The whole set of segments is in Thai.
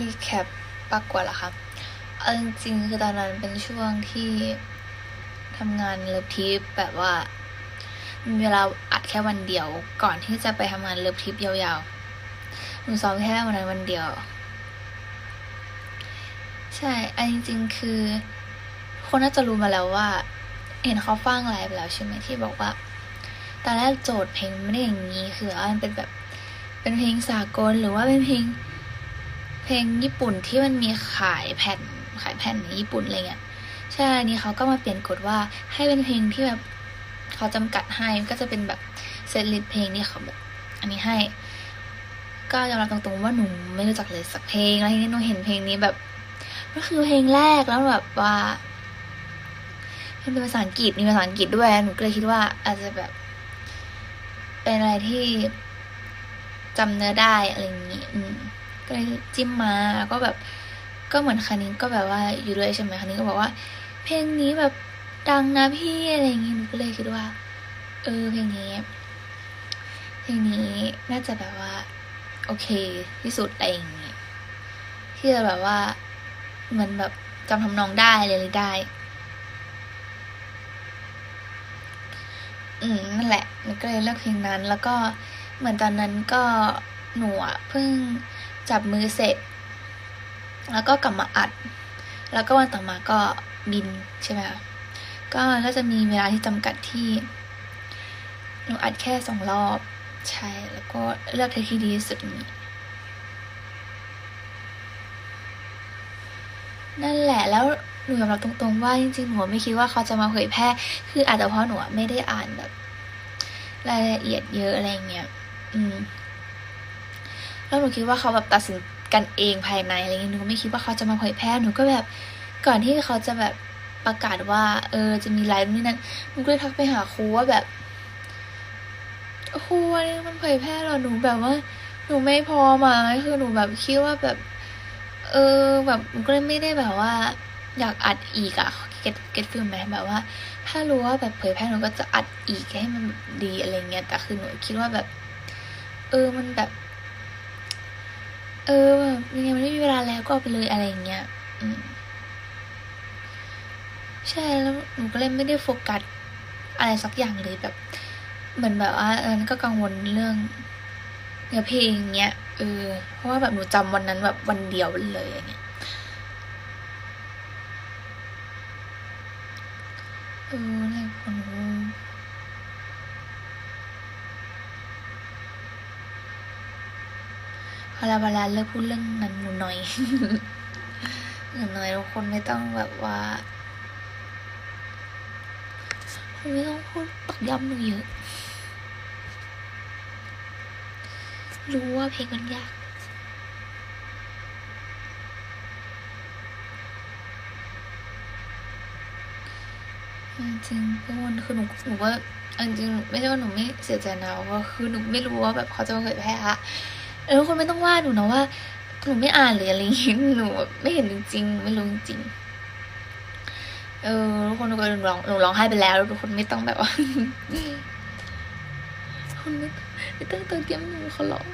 รีแคปประกวดเหรอคะเอาจริงๆคือตอนนั้นเป็นช่วงที่ทำงานเลิฟทิปแบบว่ามีเวลาอัดแค่วันเดียว ก่อนที่จะไปทำงานเลิฟทิปยาวๆหนูซ้อมแค่วันนั้นวันเดียว ใช่อันจริง ๆ คือ คนน่าจะรู้มาแล้วว่า เห็นเขาฟังไลฟ์แล้วใช่ไหมที่บอกว่าตอนแรกโจทย์เพลงไม่ได้อย่างนี้คือว่ามันเป็นแบบเป็นเพลงสากลหรือว่าเป็นเพลง เพลงญี่ปุ่นที่มันมีขายแผ่นขายแผ่นในญี่ปุ่นอะไรเงี้ยใช่นี้เขาก็มาเปลี่ยนกฎว่าให้เป็นเพลงที่แบบเขาจำกัดให้ก็จะเป็นแบบเซตลิสต์เพลงที่เขาแบบอันนี้ให้ ก็ยอมรับตรงๆว่าหนูไม่รู้จักเลยสักเพลงแล้วทีนี้หนูเห็นเพลงนี้แบบก็คือเพลงแรกแล้วแบบว่ามันเป็นภาษาอังกฤษมีภาษาอังกฤษด้วยหนูก็เลยคิดว่า อาจจะแบบ เป็นอะไรที่จำเนื้อได้อะไรอย่างนี้อืม ก็เลยจิ้มมาแล้วก็แบบก็เหมือนคันนี้ก็แบบว่าอยู่ด้วยใช่ไหมคันนี้ก็บอกว่า เพลงนี้แบบดังนะพี่อะไรอย่างงี้หนูก็เลยคิดว่า เออเพลงนี้เพลงนี้น่าจะแบบว่า โอเคที่สุดอะไรอย่างงี้ที่จะแบบว่าเหมือนแบบจำทำนองได้เลยได้ อืมนั่นแหละหนูก็เลยเลือกเพลงนั้น แล้วก็เหมือนตอนนั้นก็หนูเพิ่ง จับมือเสร็จ แล้วก็กลับมาอัด แล้วก็วันต่อมาก็บินใช่ไหมคะก็ก็จะมีเวลาที่จำกัดที่หนูอัดแค่สองรอบใช่แล้วก็เลือกเทคที่ดีที่สุดนี้นั่นแหละแล้วหนูยอมรับตรงๆว่าจริงๆหนูไม่คิดว่าเขาจะมาเผยแพร่ คืออาจจะเพราะหนูไม่ได้อ่านแบบ รายละเอียดเยอะอะไรเงี้ย อืม แล้วหนูคิดว่าเขาแบบตัดสินกันเองภายในอะไรเงี้ยหนูไม่คิดว่าเขาจะมาเผยแพร่หนูก็แบบก่อนที่เขาจะแบบประกาศว่า เออจะมีไลฟ์นี่นั่นหนูก็เลยทักไปหาครูว่าแบบครูอันนี้มันเผยแพร่หรอหนูแบบว่า หนูไม่พอมาคือหนูแบบคิดว่าแบบ เออ แบบหนูก็เลยไม่ได้แบบว่า อยากอัดอีกอะเก็ตเก็ตฟิลไหมแบบว่า ถ้ารู้ว่าแบบเผยแพร่หนูก็จะอัดอีกให้มันดีอะไรเงี้ยแต่คือหนูคิดว่าแบบ เออมันแบบ เออแบบยังไงมันไม่มีเวลาแล้วก็เอาไปเลยอะไรเงี้ยอืมใช่แล้วหนูก็เลยไม่ได้โฟกัสอะไรสักอย่างเลยแบบ เหมือนแบบว่าเออก็กังวลเรื่องเนื้อเพลงเงี้ยเออเพราะว่าแบบหนูจำวันนั้นแบบวันเดียวเลยอย่างเงี้ยเอออะไรของหนูพ อละเวลาเลิกพูดเรื่องนั้นหนูหน่อยหนูหน่อยทุกคนไม่ต้องแบบว่าคุณไม่ต้องพูดตอกย้ำหนูเยอะ รู้ว่าเพลงมันยากจริงๆทุกคนคือหนูหนูว่าจริงไม่ใช่ว่าหนูไม่เสียใจนะว่าคือหนูไม่รู้ว่าแบบเขาจะมาเผยแพร่อะ เออทุกคนไม่ต้องว่าหนูนะว่าหนูไม่อ่านหรืออะไรอย่างงี้หนูไม่เห็นจริงๆไม่รู้จริงๆเออทุกคนทุกคนร้องหนูร้องไห้ไปแล้ว ทุกคนไม่ต้องแบบว่าคุณไม่ไม่ต้องเติมเกมหนูเขาร้อง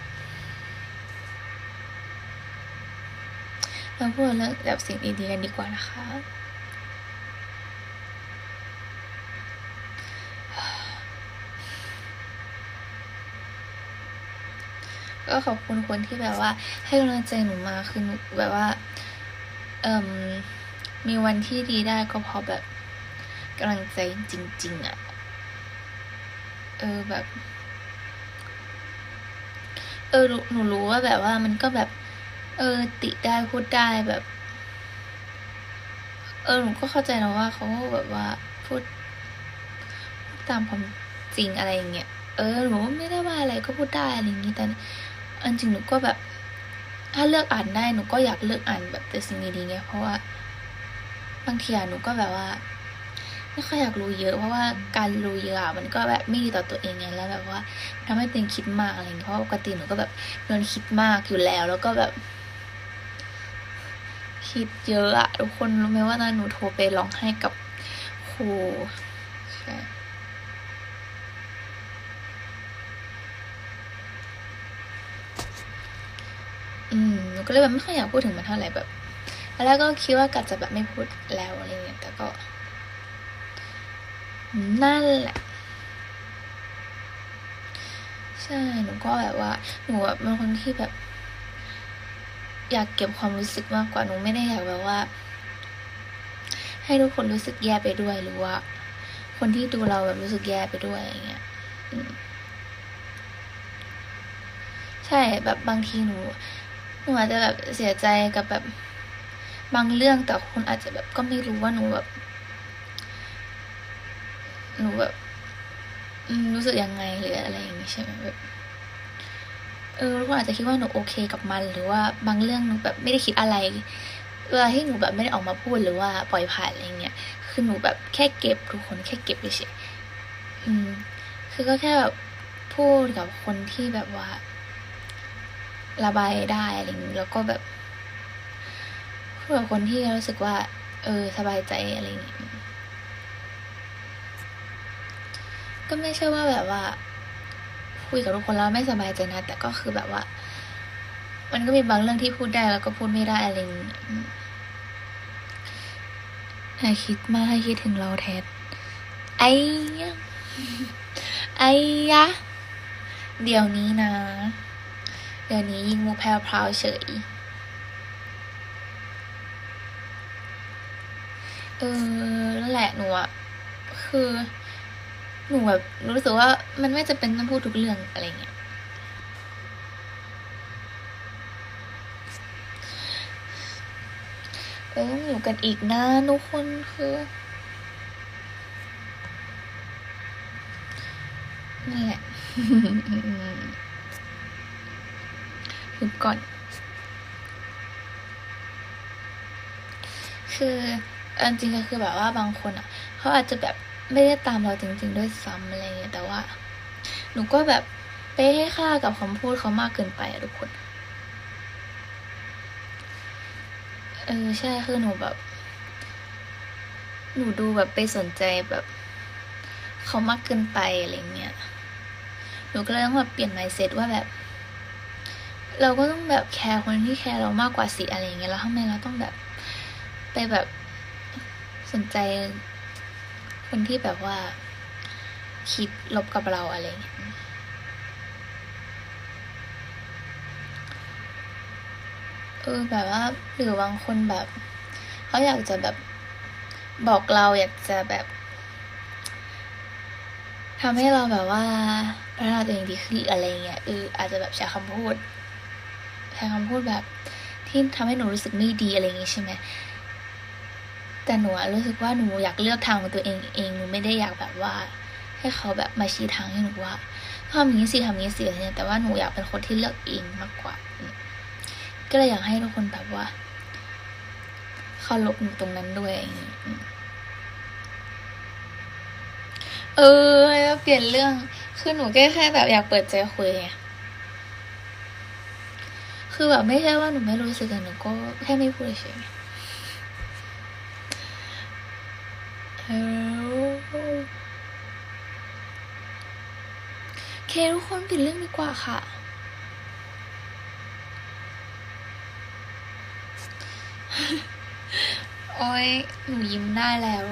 เราพูดเรื่องแบบสิ่งดีๆกันดีกว่านะคะ ก็ขอบคุณคนที่แบบว่า ให้กำลังใจหนูมาคือหนูแบบว่าเอ่มมีวันที่ดีได้ก็เพราะแบบกำลังใจจริง ๆอะ เออแบบ เออหนูรู้ว่าแบบว่ามันก็แบบ เออ ติได้พูดได้แบบ เออหนูก็เข้าใจนะว่าเขาแบบว่าพูดพูดตามความจริงอะไรอย่างเงี้ย เออหนูไม่ได้ว่าอะไรก็พูดได้อะไรอย่างงี้แต่ อันจริงหนูก็แบบ ถ้าเลือกอ่านได้หนูก็อยากเลือกอ่านแบบแต่สิ่งดีๆไงเพราะว่าบางทีอะหนูก็แบบว่า ไม่ค่อยอยากรู้เยอะเพราะว่าการรู้เยอะอะมันก็แบบไม่ดีต่อตัวเองไงแล้วแบบว่าทำให้ตัวเองคิดมากอะไรอย่างเงี้ยเพราะปกติหนูก็แบบโดนคิดมากอยู่แล้ว แล้วก็แบบ คิดเยอะอะทุกคนรู้ไหมว่าตอนหนูโทรไปร้องไห้กับครูใช่ อืมหนูก็เลยแบบไม่ค่อยอยากพูดถึงมันเท่าไหร่แบบแล้วก็คิดว่ากัดจะแบบไม่พูดแล้วอะไรเงี้ยแต่ก็ นั่นแหละ ใช่หนูก็แบบว่า หนูแบบเป็นคนที่แบบ อยากเก็บความรู้สึกมากกว่าหนูไม่ได้อยากแบบว่า ให้ทุกคนรู้สึกแย่ไปด้วยหรือว่า คนที่ดูเราแบบรู้สึกแย่ไปด้วยอย่างเงี้ยใช่แบบบางทีหนู หนูอาจจะแบบเสียใจกับแบบบางเรื่องแต่คนอาจจะแบบก็ไม่รู้ว่าหนูแบบ หนูแบบรู้สึกยังไงหรืออะไรอย่างงี้ใช่ไหมแบบเออทุกคนอาจจะคิดว่าหนูโอเคกับมัน หรือว่าบางเรื่องหนูแบบไม่ได้คิดอะไร เวลาที่หนูแบบไม่ได้ออกมาพูดหรือว่าปล่อยผ่านอะไรเงี้ย คือหนูแบบแค่เก็บทุกคนแค่เก็บเฉยๆอืม คือก็แค่แบบพูดกับคนที่แบบว่า ระบายได้อะไรอย่างนี้แล้วก็แบบพูดกับคนที่รู้สึกว่า เออ สบายใจอะไรอย่างนี้ก็ไม่ใช่ว่าแบบว่า คุยกับทุกคนแล้วไม่สบายใจนะ แต่ก็คือแบบว่า มันก็มีบางเรื่องที่พูดได้แล้วก็พูดไม่ได้อะไรอย่างนี้ให้คิดมากให้คิดถึงเราแทนไอ้ไอ้ยะ เดี๋ยวนี้นะ ดี๋ยวนี้ยิงมูแพรวเฉย เออนั่นแหละหนูอะคือหนูแบบรู้สึกว่ามันไม่จะเป็นต้องพูดทุกเรื่องอะไรเงี้ย เอออยู่กันอีกนะทุกคนคือนั่นแหละ คือก่อน คือเอาจริงๆก็คือแบบว่าบางคนอะเขาอาจจะแบบไม่ได้ตามเราจริง ๆ ด้วยซ้ำอะไรเงี้ยแต่ว่า หนูก็แบบไปให้ค่ากับคำพูดเขามากเกินไปอะทุกคนเออใช่คือหนูแบบ หนูดูแบบไปสนใจแบบเขามากเกินไปอะไรเงี้ยหนูก็เลยต้องแบบเปลี่ยน mindset ว่าแบบ เราก็ต้องแบบแคร์คนที่แคร์เรามากกว่าสิอะไรเงี้ยแล้วทำไมเราต้องแบบไปแบบสนใจคนที่แบบว่า คิดลบกับเราอะไรเงี้ยเออแบบว่าหรือบางคนแบบเขาอยากจะแบบบอกเราอยากจะแบบทำให้เราแบบว่าพัฒนาตัวเองดีขึ้นอะไรเงี้ยเอออาจจะแบบใช้คำพูด ใช้คำพูดแบบที่ทำให้หนูรู้สึกไม่ดีอะไรอย่างงี้ใช่ไหมแต่หนูรู้สึกว่าหนูอยากเลือกทางของตัวเองเองหนูไม่ได้อยากแบบว่า ให้เขาแบบมาชี้ทางให้หนูว่าทำอย่างนี้สิทำอย่างนี้สิอะไรเงี้ยแต่ว่าหนูอยากเป็นคนที่เลือกเองมากกว่า ก็เลยอยากให้ทุกคนแบบว่าเคารพหนูตรงนั้นด้วยอย่างงี้เออเปลี่ยนเรื่องคือหนูแค่แค่แบบอยากเปิดใจคุยไง คือแบบไม่ใช่ว่าหนูไม่รู้สึกอะหนูก็แค่ไม่พูดเฉยเคทุกคนเปลี่ยนเรื่องดีกว่าค่ะ โอ้ยหนูยิ้มได้แล้ว